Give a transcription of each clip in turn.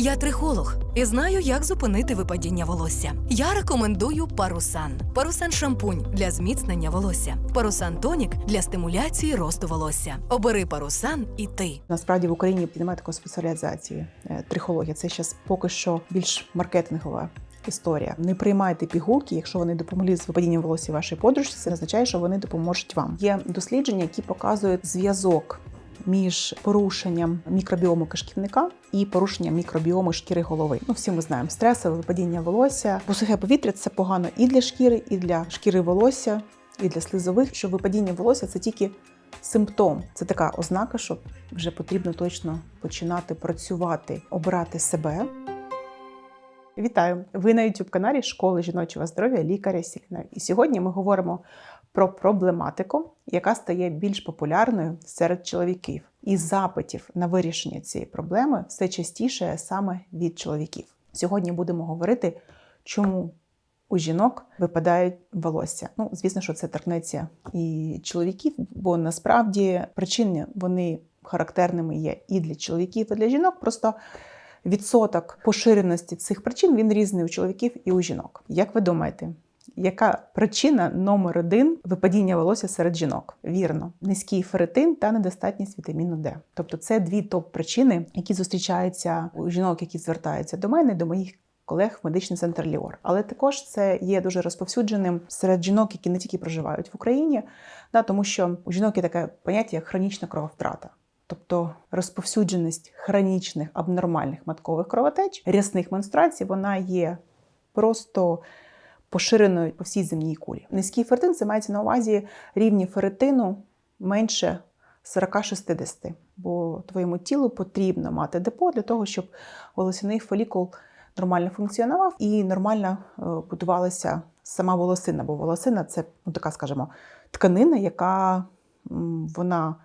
Я трихолог і знаю, як зупинити випадіння волосся. Я рекомендую парусан. Парусан шампунь для зміцнення волосся. Парусан тонік для стимуляції росту волосся. Обери парусан і ти. Насправді в Україні немає такої спеціалізації е, трихологія. Це зараз поки що більш маркетингова. Історія. Не приймайте пігулки, якщо вони допомогли з випадінням волосся вашій подружці, це означає, що вони допоможуть вам. Є дослідження, які показують зв'язок між порушенням мікробіому кишківника і порушенням мікробіому шкіри голови. Ну, всі ми знаємо, стресове випадіння волосся, бо сухе повітря це погано і для шкіри, і для шкіри волосся, і для слизових. Що випадіння волосся це тільки симптом. Це така ознака, що вже потрібно точно починати працювати, обирати себе. Вітаю! Ви на youtube каналі Школи жіночого здоров'я лікаря Сіліна. І сьогодні ми говоримо про проблематику, яка стає більш популярною серед чоловіків. І запитів на вирішення цієї проблеми все частіше саме від чоловіків. Сьогодні будемо говорити, чому у жінок випадають волосся. Ну, звісно, що це торкнеться і чоловіків, бо насправді причини вони характерними є і для чоловіків, і для жінок. Просто відсоток поширеності цих причин він різний у чоловіків і у жінок. Як ви думаєте, яка причина номер один випадіння волосся серед жінок? Вірно, низький ферритин та недостатність вітаміну Д. Тобто це дві топ-причини, які зустрічаються у жінок, які звертаються до мене, до моїх. Колег в медичний центр Ліор, але також це є дуже розповсюдженим серед жінок, які не тільки проживають в Україні, да, тому що у жінок є таке поняття як хронічна крововтрата. Тобто розповсюдженість хронічних абнормальних маткових кровотеч, рясних менструацій, вона є просто поширеною по всій земній кулі. Низький ферритин – це мається на увазі рівні ферритину менше 40-60, бо твоєму тілу потрібно мати депо для того, щоб волосяний фолікул нормально функціонував і нормально е, будувалася сама волосина, бо волосина це ну, така, скажімо, тканина, яка вона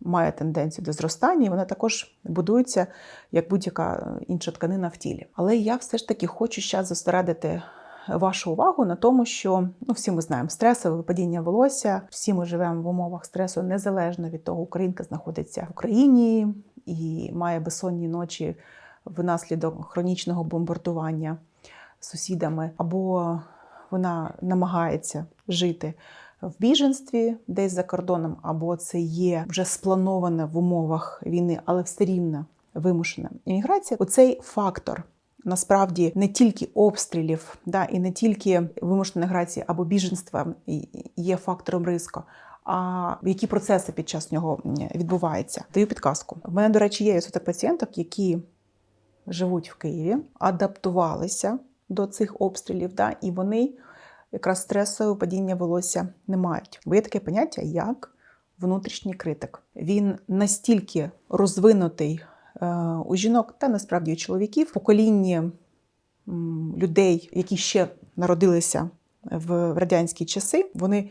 має тенденцію до зростання, і вона також будується як будь-яка інша тканина в тілі. Але я все ж таки хочу зараз зосередити вашу увагу на тому, що ну всі ми знаємо стресове випадіння волосся. Всі ми живемо в умовах стресу незалежно від того, українка знаходиться в Україні і має безсонні ночі внаслідок хронічного бомбардування сусідами, або вона намагається жити в біженстві десь за кордоном, або це є вже сплановане в умовах війни, але все рівно вимушена імміграція. Оцей фактор. Насправді не тільки обстрілів, да, і не тільки вимушена міграція або біженства є фактором риску, а які процеси під час нього відбуваються. Даю підказку. У мене, до речі, є соток пацієнток, які живуть в Києві, адаптувалися до цих обстрілів, да, і вони якраз стресове падіння волосся не мають. Бо є таке поняття, як внутрішній критик. Він настільки розвинутий у жінок та насправді у чоловіків, м, людей, які ще народилися в радянські часи, вони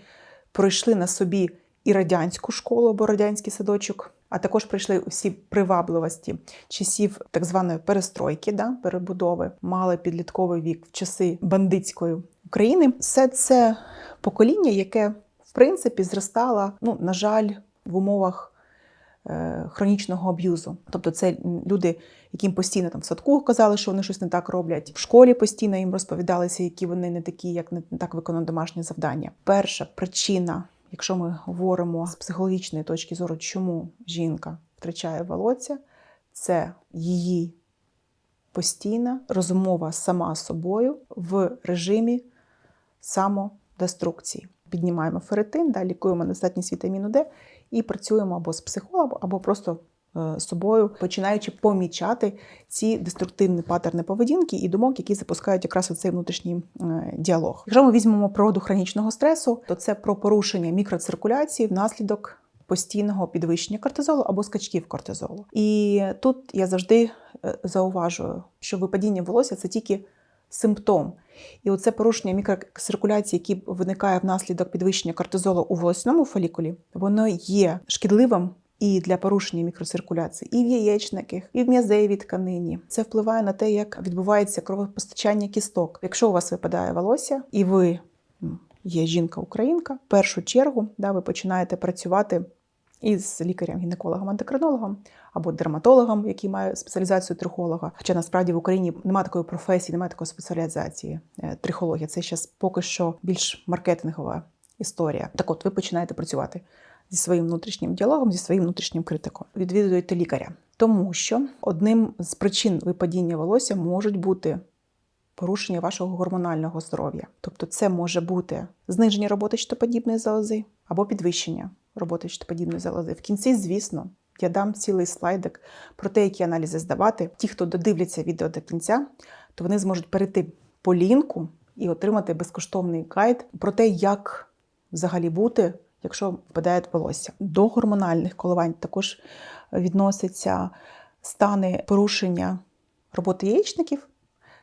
пройшли на собі і радянську школу або радянський садочок. А також прийшли усі привабливості часів так званої перестройки, да, перебудови, мали підлітковий вік в часи бандитської України. Все це покоління, яке в принципі зростало, ну на жаль, в умовах е, хронічного аб'юзу. Тобто, це люди, яким постійно там в садку казали, що вони щось не так роблять. В школі постійно їм розповідалися, які вони не такі, як не так виконують домашнє завдання. Перша причина. Якщо ми говоримо з психологічної точки зору, чому жінка втрачає волосся, це її постійна розмова сама з собою в режимі самодеструкції. Піднімаємо ферритин, да, лікуємо недостатність вітаміну Д і працюємо або з психологом, або просто з собою, починаючи помічати ці деструктивні паттерни поведінки і думок, які запускають якраз цей внутрішній діалог. Якщо ми візьмемо природу хронічного стресу, то це про порушення мікроциркуляції внаслідок постійного підвищення кортизолу або скачків кортизолу. І тут я завжди зауважую, що випадіння волосся це тільки симптом. І оце порушення мікроциркуляції, яке виникає внаслідок підвищення кортизолу у волосному фолікулі, воно є шкідливим і для порушення мікроциркуляції, і в яєчниках, і в м'язевій тканині. Це впливає на те, як відбувається кровопостачання кісток. Якщо у вас випадає волосся, і ви є жінка-українка, в першу чергу да, ви починаєте працювати і з лікарем-гінекологом ендокринологом або дерматологом, який має спеціалізацію трихолога. Хоча насправді в Україні немає такої професії, немає такої спеціалізації е, трихологія. Це зараз поки що більш маркетингова історія. Так от ви починаєте працювати зі своїм внутрішнім діалогом, зі своїм внутрішнім критиком. Відвідуєте лікаря, тому що одним з причин випадіння волосся можуть бути порушення вашого гормонального здоров'я. Тобто, це може бути зниження роботи щитоподібної залози або підвищення роботи щитоподібної залози. В кінці, звісно, я дам цілий слайдик про те, які аналізи здавати. Ті, хто додивляться відео до кінця, то вони зможуть перейти по лінку і отримати безкоштовний гайд про те, як взагалі бути, якщо впадає волосся. До гормональних коливань також відносяться стани порушення роботи яєчників.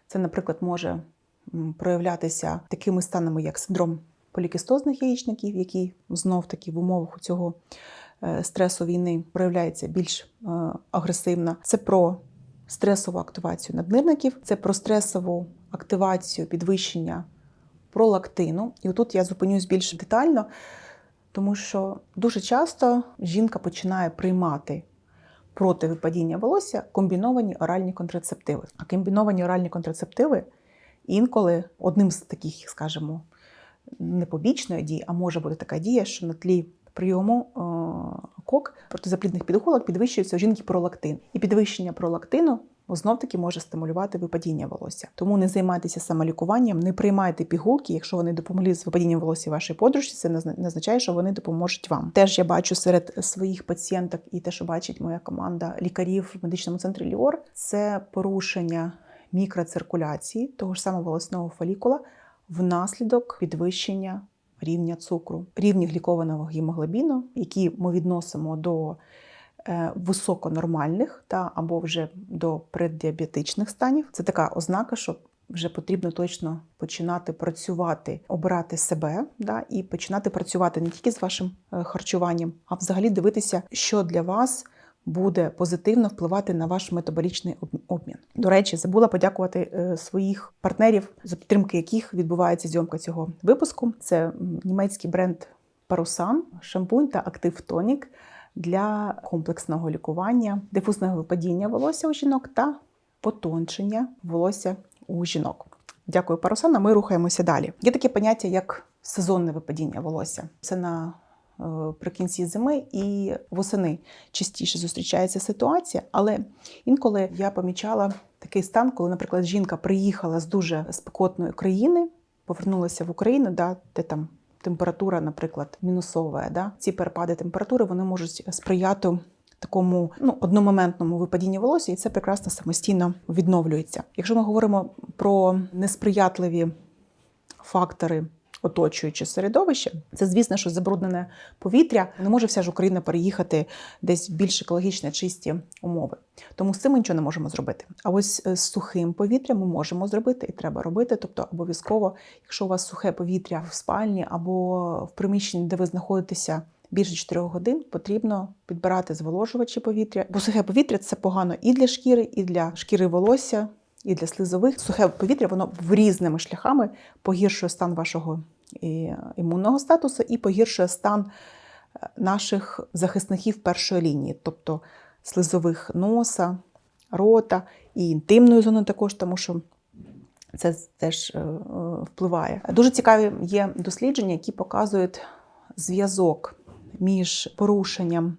Це, наприклад, може проявлятися такими станами, як синдром полікістозних яєчників, який знов таки в умовах цього е, стресу війни проявляється більш е, агресивно. Це про стресову активацію наднирників, це про стресову активацію підвищення пролактину. І отут я зупинюсь більш детально, тому що дуже часто жінка починає приймати проти випадіння волосся комбіновані оральні контрацептиви. А комбіновані оральні контрацептиви інколи одним з таких, скажімо, не побічної дії, а може бути така дія, що на тлі прийому е, кок протизаплідних підгулок підвищується у жінки пролактин. І підвищення пролактину знов таки може стимулювати випадіння волосся. Тому не займайтеся самолікуванням, не приймайте пігулки, якщо вони допомогли з випадінням волосся вашій подружці, це не означає, що вони допоможуть вам. Теж я бачу серед своїх пацієнток і те, що бачить моя команда лікарів в медичному центрі Ліор, це порушення мікроциркуляції того ж самого волосного фолікула внаслідок підвищення рівня цукру, рівні глікованого гемоглобіну, які ми відносимо до е, високонормальних та або вже до преддіабетичних станів. Це така ознака, що вже потрібно точно починати працювати, обирати себе да, і починати працювати не тільки з вашим е, харчуванням, а взагалі дивитися, що для вас буде позитивно впливати на ваш метаболічний обмін. До речі, забула подякувати е, своїх партнерів, за підтримки яких відбувається зйомка цього випуску. Це німецький бренд Парусан, шампунь та актив тонік для комплексного лікування, дифузного випадіння волосся у жінок та потончення волосся у жінок. Дякую, Парусан. а Ми рухаємося далі. Є таке поняття, як сезонне випадіння волосся. Це на е, при зими і восени частіше зустрічається ситуація, але інколи я помічала такий стан, коли, наприклад, жінка приїхала з дуже спекотної країни, повернулася в Україну, да, де там температура, наприклад, мінусова. Да? Ці перепади температури вони можуть сприяти такому ну, одномоментному випадінню волосся, і це прекрасно самостійно відновлюється. Якщо ми говоримо про несприятливі фактори. Оточуюче середовище, це звісно, що забруднене повітря не може вся ж Україна переїхати десь в більш екологічно чисті умови. Тому з цим ми нічого не можемо зробити. А ось е, з сухим повітрям ми можемо зробити і треба робити. Тобто, обов'язково, якщо у вас сухе повітря в спальні або в приміщенні, де ви знаходитеся більше 4 годин, потрібно підбирати зволожувачі повітря. Бо сухе повітря це погано і для шкіри, і для шкіри волосся, і для слизових. Сухе повітря воно в різними шляхами погіршує стан вашого імунного статусу і погіршує стан е, наших захисників першої лінії, тобто слизових носа, рота і інтимної зони також, тому що це теж е, е, впливає. Дуже цікаві є дослідження, які показують зв'язок між порушенням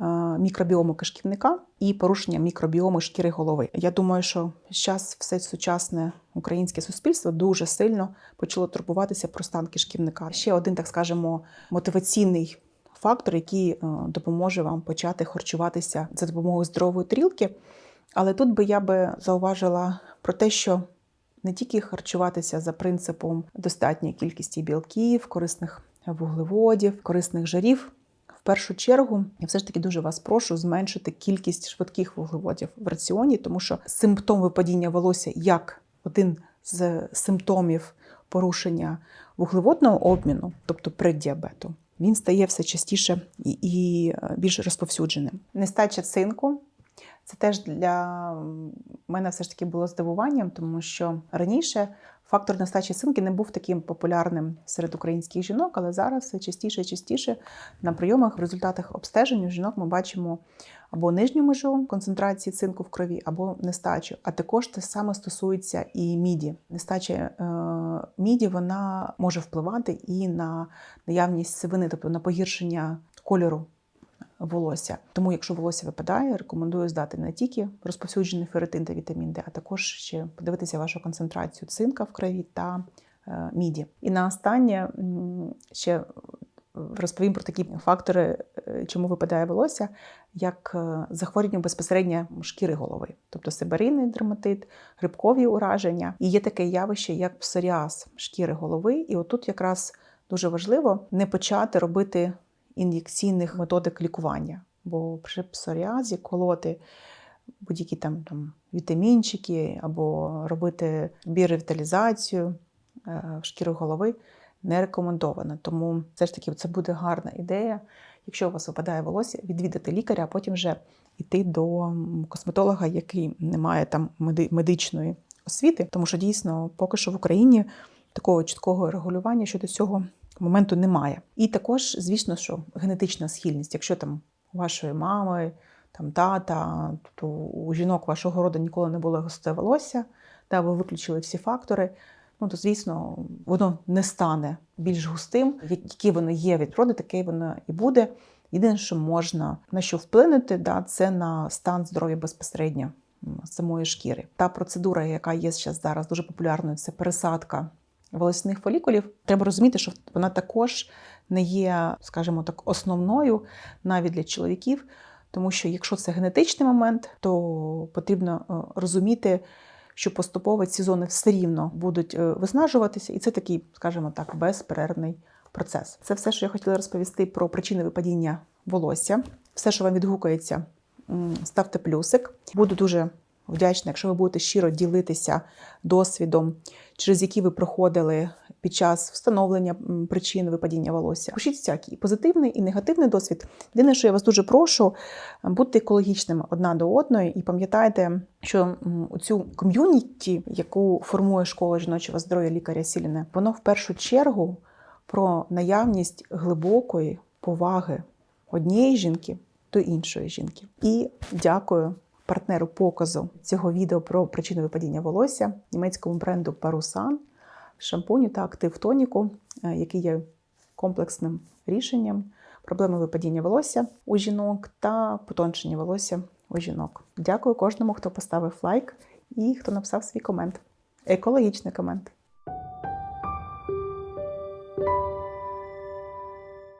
е, мікробіому кишківника і порушенням мікробіому шкіри голови. Я думаю, що зараз все сучасне українське суспільство дуже сильно почало турбуватися про стан кишківника. Ще один, так скажемо, мотиваційний фактор, який е, допоможе вам почати харчуватися за допомогою здорової тарілки. Але тут би я би зауважила про те, що не тільки харчуватися за принципом достатньої кількості білків, корисних вуглеводів, корисних жирів. Першу чергу, я все ж таки дуже вас прошу зменшити кількість швидких вуглеводів в раціоні, тому що симптом випадіння волосся як один з симптомів порушення вуглеводного обміну, тобто преддіабету, він стає все частіше і, і е, більш розповсюдженим. Нестача цинку Це теж для мене все ж таки було здивуванням, тому що раніше фактор нестачі синки не був таким популярним серед українських жінок, але зараз все частіше і частіше на прийомах в результатах обстежень у жінок ми бачимо або нижню межу концентрації цинку в крові, або нестачу. А також те саме стосується і міді. Нестача е, міді вона може впливати і на наявність сивини, тобто на погіршення кольору волосся. Тому, якщо волосся випадає, рекомендую здати не тільки розповсюджений ферритин та вітамін Д, а також ще подивитися вашу концентрацію цинка в крові та е, міді. І на останнє ще розповім про такі фактори, е, чому випадає волосся, як е, захворювання безпосередньо шкіри голови, тобто сибирийний дерматит, грибкові ураження. І є таке явище, як псоріаз шкіри голови. І отут якраз дуже важливо не почати робити ін'єкційних методик лікування, бо при псоріазі колоти будь-які там, там вітамінчики або робити біоревіталізацію е, шкіри голови не рекомендовано. Тому все ж таки це буде гарна ідея. Якщо у вас випадає волосся, відвідати лікаря, а потім вже йти до косметолога, який не має там меди- медичної освіти, тому що дійсно поки що в Україні такого чіткого регулювання щодо цього моменту немає. І також, звісно, що генетична схильність, якщо там у вашої мами, там тата, то у жінок вашого роду ніколи не було густе волосся, та ви виключили всі фактори. Ну, то звісно, воно не стане більш густим. Яке воно є від природи, таке воно і буде. Єдине, що можна на що вплинути, да, це на стан здоров'я безпосередньо самої шкіри. Та процедура, яка є зараз дуже популярною, це пересадка волосяних фолікулів. Треба розуміти, що вона також не є, скажімо так, основною навіть для чоловіків, тому що якщо це генетичний момент, то потрібно е, розуміти, що поступово ці зони все рівно будуть е, виснажуватися, і це такий, скажімо так, безперервний процес. Це все, що я хотіла розповісти про причини випадіння волосся. Все, що вам відгукується, ставте плюсик. Буду дуже вдячна, якщо ви будете щиро ділитися досвідом, через який ви проходили під час встановлення причин випадіння волосся. Пишіть всякий і позитивний, і негативний досвід. Єдине, що я вас дуже прошу, будьте екологічними одна до одної, і пам'ятайте, що цю ком'юніті, яку формує школа жіночого здоров'я лікаря Сіліне, воно в першу чергу про наявність глибокої поваги однієї жінки до іншої жінки. І дякую партнеру показу цього відео про причини випадіння волосся німецькому бренду Парусан, шампуню та актив тоніку, е, який є комплексним рішенням проблеми випадіння волосся у жінок та потончення волосся у жінок. Дякую кожному, хто поставив лайк і хто написав свій комент. Екологічний комент.